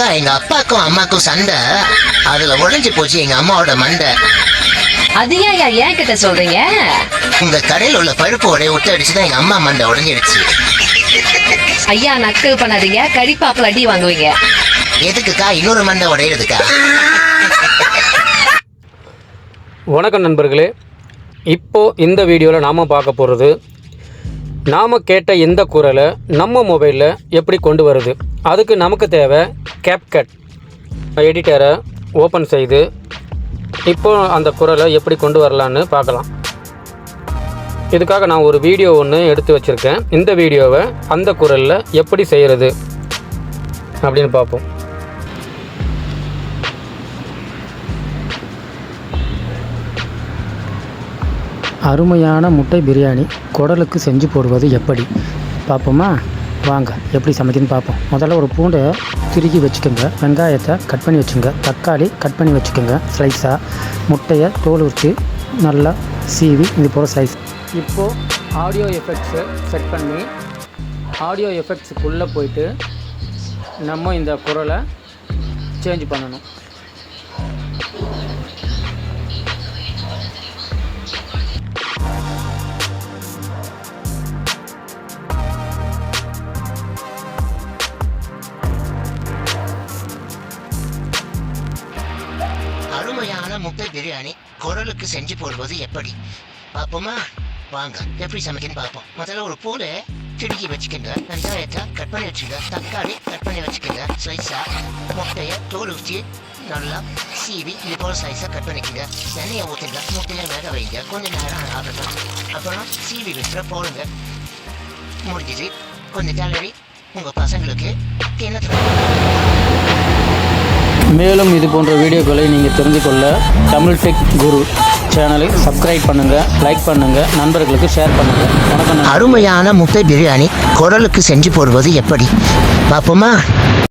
அக்கா எங்க அப்பாக்கும் அம்மாக்கும் சண்டை. அதுல உடைஞ்சு போச்சு எங்க அம்மாவோட மண்டை. அது ஏன் ஏன் கிட்ட சொல்றீங்க? உங்க கடையில் உள்ள பழுப்பு உடைய விட்டு அடிச்சுதான் எங்க அம்மா மண்டை உடைஞ்சிடுச்சு. ஐயா நக்கல் பண்ணாதீங்க. கடிப்பாப்புல அடி வாங்குவீங்க. எதுக்குக்கா? இன்னொரு மண்டை உடையிறதுக்கா? வணக்கம் நண்பர்களே. இப்போ இந்த வீடியோவில் நாம் பார்க்க போகிறது நாம் கேட்ட இந்த குரலை நம்ம மொபைலில் எப்படி கொண்டு வருது? அதுக்கு நமக்கு தேவை கேப்கட் எடிட்டரை ஓப்பன் செய்து இப்போ அந்த குரலை எப்படி கொண்டு வரலான்னு பார்க்கலாம். இதுக்காக நான் ஒரு வீடியோ ஒன்று எடுத்து வச்சுருக்கேன். இந்த வீடியோவை அந்த குரலில் எப்படி செய்கிறது அப்படின்னு பார்ப்போம். அருமையான முட்டை பிரியாணி குடலுக்கு செஞ்சு போடுவது எப்படி? பார்ப்போமா? வாங்க எப்படி சமைக்கணும்னு பார்ப்போம். முதல்ல ஒரு பூண்டை திருகி வச்சுக்கோங்க. வெங்காயத்தை கட் பண்ணி வச்சுங்க தக்காளி கட் பண்ணி வச்சுக்கோங்க. ஸ்லைஸாக முட்டையை தோல் உரித்து நல்லா சீவி இது போல் ஸ்லைஸ் இப்போது ஆடியோ எஃபெக்ட்ஸை செட் பண்ணி ஆடியோ எஃபெக்ட்ஸுக்குள்ளே போயிட்டு நம்ம இந்த குரலை சேஞ்ச் பண்ணணும். அருமையான முட்டை பிரியாணி குரலுக்கு செஞ்சு போடுவது எப்படி? பார்ப்போமா? வாங்க எப்படி சமைக்கன்னு பார்ப்போம். முதல்ல ஒரு பூலை திருக்கி வச்சுக்கோங்க. வெங்காயத்தை கட் பண்ணி வச்சுக்க தக்காளி கட் பண்ணி வச்சுக்கோங்க. ஸ்லைஸா முட்டையை தோல் ஊற்றி நல்லா சீவி இது போல ஸ்லைஸாக கட் பண்ணிக்கோங்க. எண்ணெயை ஊற்றுங்க முட்டையை வேக வைங்க. கொஞ்ச நேரம் ஆகட்டும் அப்புறம் சீவி விட்டுற போடுங்க. முடிஞ்சுது. கொஞ்சம் கேலரி உங்கள் பசங்களுக்கு தினத்துல மேலும் இது போன்ற வீடியோக்களை நீங்கள் தெரிந்து கொள்ள தமிழ் டெக் குரு சேனலை சப்ஸ்கிரைப் பண்ணுங்கள் லைக் பண்ணுங்கள் நண்பர்களுக்கு ஷேர் பண்ணுங்கள் வணக்கம் அருமையான முட்டை பிரியாணி குரலுக்கு செஞ்சு போடுவது எப்படி? பார்ப்போமா?